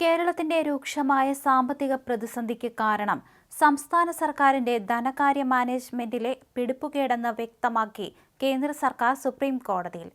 കേരളത്തിന്റെ രൂക്ഷമായ സാമ്പത്തിക പ്രതിസന്ധിക്ക് കാരണം സംസ്ഥാന സർക്കാരിന്റെ ധനകാര്യ മാനേജ്മെന്റിലെ പിടിപ്പുകേടെന്ന് വ്യക്തമാക്കി കേന്ദ്ര സർക്കാർ സുപ്രീം കോടതിയിൽ.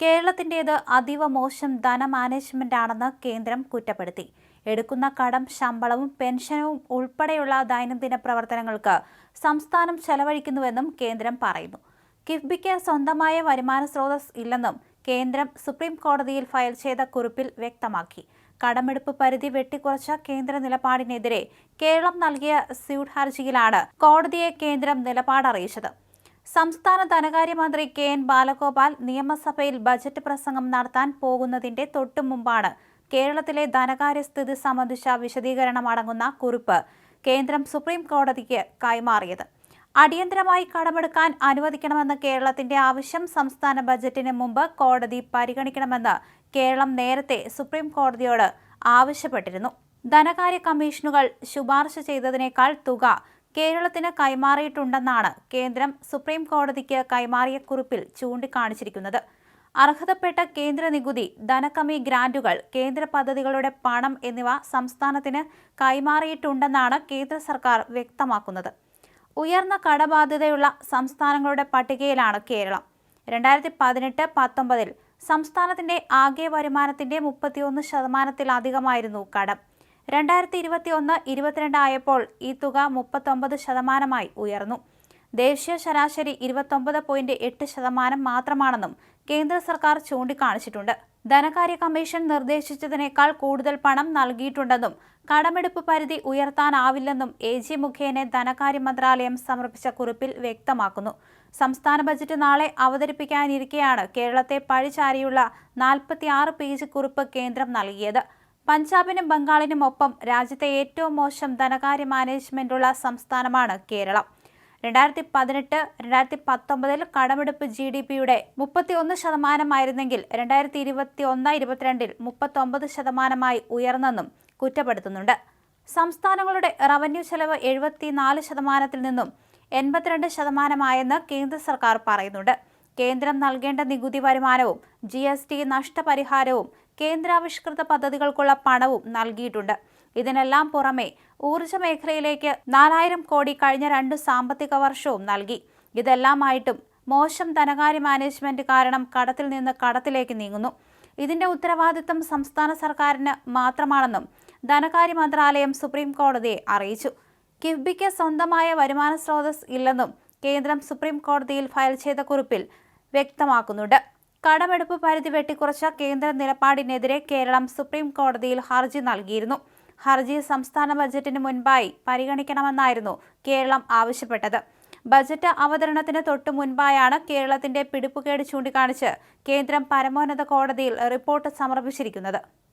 കേരളത്തിന്റേത് അതീവ മോശം ധനമാനേജ്മെന്റാണെന്ന് കേന്ദ്രം കുറ്റപ്പെടുത്തി. എടുക്കുന്ന കടം ശമ്പളവും പെൻഷനും ഉൾപ്പെടെയുള്ള ദൈനംദിന പ്രവർത്തനങ്ങൾക്ക് സംസ്ഥാനം ചെലവഴിക്കുന്നുവെന്നും കേന്ദ്രം പറയുന്നു. കിഫ്ബിക്ക് സ്വന്തമായ വരുമാന സ്രോതസ് ഇല്ലെന്നും കേന്ദ്രം സുപ്രീം കോടതിയിൽ ഫയൽ ചെയ്ത കുറിപ്പിൽ വ്യക്തമാക്കി. കടമെടുപ്പ് പരിധി വെട്ടിക്കുറച്ച കേന്ദ്ര നിലപാടിനെതിരെ കേരളം നൽകിയ സ്യൂട്ട് ഹർജിയിലാണ് കോടതിയെ കേന്ദ്രം നിലപാട് അറിയിച്ചത് സംസ്ഥാന ധനകാര്യമന്ത്രി കെ എൻ ബാലഗോപാൽ നിയമസഭയിൽ ബജറ്റ് പ്രസംഗം നടത്താൻ പോകുന്നതിന്റെ തൊട്ടു മുമ്പാണ് കേരളത്തിലെ ധനകാര്യ സ്ഥിതി സംബന്ധിച്ച വിശദീകരണം അടങ്ങുന്ന കുറിപ്പ് കേന്ദ്രം സുപ്രീം കോടതിക്ക് കൈമാറിയത്. അടിയന്തരമായി കടമെടുക്കാൻ അനുവദിക്കണമെന്ന കേരളത്തിന്റെ ആവശ്യം സംസ്ഥാന ബജറ്റിന് മുമ്പ് കോടതി പരിഗണിക്കണമെന്ന് കേരളം നേരത്തെ സുപ്രീം കോടതിയോട് ആവശ്യപ്പെട്ടിരുന്നു. ധനകാര്യ കമ്മീഷനുകൾ ശുപാർശ ചെയ്തതിനേക്കാൾ തുക കേരളത്തിന് കൈമാറിയിട്ടുണ്ടെന്നാണ് കേന്ദ്രം സുപ്രീം കോടതിക്ക് കൈമാറിയ കുറിപ്പിൽ ചൂണ്ടിക്കാണിച്ചിരിക്കുന്നത്. അർഹതപ്പെട്ട കേന്ദ്ര നികുതി ധനകമ്മി ഗ്രാന്റുകൾ കേന്ദ്ര പദ്ധതികളുടെ പണം എന്നിവ സംസ്ഥാനത്തിന് കൈമാറിയിട്ടുണ്ടെന്നാണ് കേന്ദ്ര സർക്കാർ വ്യക്തമാക്കുന്നത്. ഉയർന്ന കടബാധ്യതയുള്ള സംസ്ഥാനങ്ങളുടെ പട്ടികയിലാണ് കേരളം. രണ്ടായിരത്തി പതിനെട്ട് പത്തൊമ്പതിൽ സംസ്ഥാനത്തിന്റെ ആകെ വരുമാനത്തിന്റെ മുപ്പത്തിയൊന്ന് ശതമാനത്തിലധികമായിരുന്നു കടം. രണ്ടായിരത്തി ഇരുപത്തിയൊന്ന് ഇരുപത്തിരണ്ട് ആയപ്പോൾ ഈ തുക മുപ്പത്തൊമ്പത് ശതമാനമായി ഉയർന്നു. ദേശീയ ശരാശരി ഇരുപത്തൊമ്പത് പോയിന്റ് എട്ട് ശതമാനം മാത്രമാണെന്നും കേന്ദ്ര സർക്കാർ ചൂണ്ടിക്കാണിച്ചിട്ടുണ്ട്. ധനകാര്യ കമ്മീഷൻ നിർദ്ദേശിച്ചതിനേക്കാൾ കൂടുതൽ പണം നൽകിയിട്ടുണ്ടെന്നും കടമെടുപ്പ് പരിധി ഉയർത്താനാവില്ലെന്നും എ ജി മുഖേന ധനകാര്യ മന്ത്രാലയം സമർപ്പിച്ച കുറിപ്പിൽ വ്യക്തമാക്കുന്നു. സംസ്ഥാന ബജറ്റ് നാളെ അവതരിപ്പിക്കാനിരിക്കെയാണ് കേരളത്തെ പഴിചാരിയുള്ള നാൽപ്പത്തിയാറ് പേജ് കുറിപ്പ് കേന്ദ്രം നൽകിയത്. പഞ്ചാബിനും ബംഗാളിനുമൊപ്പം രാജ്യത്തെ ഏറ്റവും മോശം ധനകാര്യ മാനേജ്മെന്റുള്ള സംസ്ഥാനമാണ് കേരളം. രണ്ടായിരത്തി പതിനെട്ട് രണ്ടായിരത്തി പത്തൊമ്പതിൽ കടമെടുപ്പ് ജി ഡി പിയുടെ മുപ്പത്തി ഒന്ന് ശതമാനമായിരുന്നെങ്കിൽ രണ്ടായിരത്തി ഇരുപത്തി ഒന്ന് ഇരുപത്തിരണ്ടിൽ മുപ്പത്തൊമ്പത് ശതമാനമായി ഉയർന്നെന്നും കുറ്റപ്പെടുത്തുന്നുണ്ട്. സംസ്ഥാനങ്ങളുടെ റവന്യൂ ചെലവ് എഴുപത്തിനാല് ശതമാനത്തിൽ നിന്നും എൺപത്തിരണ്ട് ശതമാനമായെന്ന് കേന്ദ്ര സർക്കാർ പറയുന്നുണ്ട്. കേന്ദ്രം നൽകേണ്ട നികുതി വരുമാനവും ജി എസ് ടി നഷ്ടപരിഹാരവും കേന്ദ്രാവിഷ്കൃത പദ്ധതികൾക്കുള്ള പണവും നൽകിയിട്ടുണ്ട്. ഇതിനെല്ലാം പുറമെ ഊർജ മേഖലയിലേക്ക് നാലായിരം കോടി കഴിഞ്ഞ രണ്ട് സാമ്പത്തിക വർഷവും നൽകി. ഇതെല്ലാമായിട്ടും മോശം ധനകാര്യ മാനേജ്മെന്റ് കാരണം കടത്തിൽ നിന്ന് കടത്തിലേക്ക് നീങ്ങുന്നു. ഇതിന്റെ ഉത്തരവാദിത്തം സംസ്ഥാന സർക്കാരിന് മാത്രമാണെന്നും ധനകാര്യ മന്ത്രാലയം സുപ്രീം കോടതിയെ അറിയിച്ചു. കിഫ്ബിക്ക് സ്വന്തമായ വരുമാന സ്രോതസ് ഇല്ലെന്നും കേന്ദ്രം സുപ്രീം കോടതിയിൽ ഫയൽ ചെയ്ത കുറിപ്പിൽ വ്യക്തമാക്കുന്നുണ്ട്. കടമെടുപ്പ് പരിധി വെട്ടിക്കുറച്ച കേന്ദ്ര നിലപാടിനെതിരെ കേരളം സുപ്രീം കോടതിയിൽ ഹർജി നൽകിയിരുന്നു. ഹർജി സംസ്ഥാന ബജറ്റിന് മുൻപായി പരിഗണിക്കണമെന്നായിരുന്നു കേരളം ആവശ്യപ്പെട്ടത്. ബജറ്റ് അവതരണത്തിന് തൊട്ടു മുൻപായാണ് കേരളത്തിന്റെ പിടിപ്പുകേട് ചൂണ്ടിക്കാണിച്ച് കേന്ദ്രം പരമോന്നത കോടതിയിൽ റിപ്പോർട്ട് സമർപ്പിച്ചിരിക്കുന്നത്.